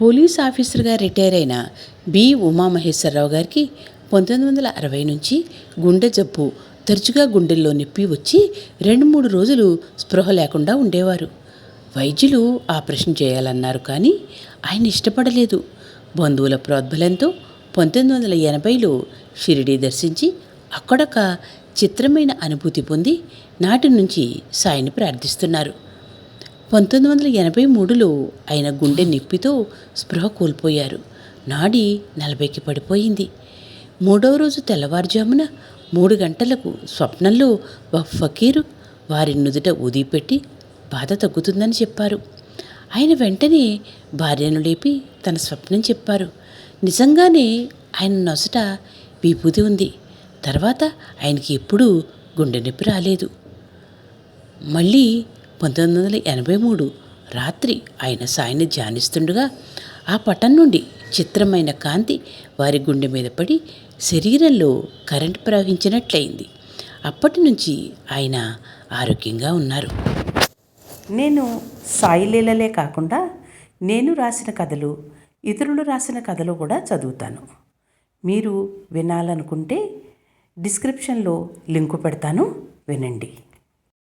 Police ఆఫీసర్గా retire అయిన B. Umamaheswararao గారికి పంతొమ్మిది వందల అరవై నుంచి గుండె జబ్బు తరచుగా గుండెల్లో నొప్పి వచ్చి రెండు మూడు రోజులు స్పృహ లేకుండా ఉండేవారు. వైద్యులు ఆపరేషన్ చేయాలన్నారు కానీ ఆయన ఇష్టపడలేదు. బంధువుల ప్రోద్బలంతో పంతొమ్మిది వందల ఎనభైలో షిరిడి దర్శించి అక్కడొక చిత్రమైన అనుభూతి పొంది నాటి నుంచి సాయిని ప్రార్థిస్తున్నారు. పంతొమ్మిది వందల ఎనభై మూడులో ఆయన గుండె నొప్పితో స్పృహ కోల్పోయారు. నాడి నలభైకి పడిపోయింది. మూడవ రోజు తెల్లవారుజామున మూడు గంటలకు స్వప్నంలో ఒక ఫకీరు వారి నుదుట ఊదిపెట్టి బాధ తగ్గుతుందని చెప్పారు. ఆయన వెంటనే భార్యను లేపి తన స్వప్నం చెప్పారు. నిజంగానే ఆయన నొసట విభూతి ఉంది. తర్వాత ఆయనకి ఎప్పుడూ గుండె నొప్పి రాలేదు. మళ్ళీ పంతొమ్మిది వందల ఎనభై మూడు రాత్రి ఆయన సాయిని ధ్యానిస్తుండగా ఆ పటం నుండి చిత్రమైన కాంతి వారి గుండె మీద పడి శరీరంలో కరెంట్ ప్రవహించినట్లయింది. అప్పటి నుంచి ఆయన ఆరోగ్యంగా ఉన్నారు. నేను సాయి లీలలే కాకుండా నేను రాసిన కథలు ఇతరులు రాసిన కథలు కూడా చదువుతాను. మీరు వినాలనుకుంటే డిస్క్రిప్షన్లో లింకు పెడతాను. వినండి.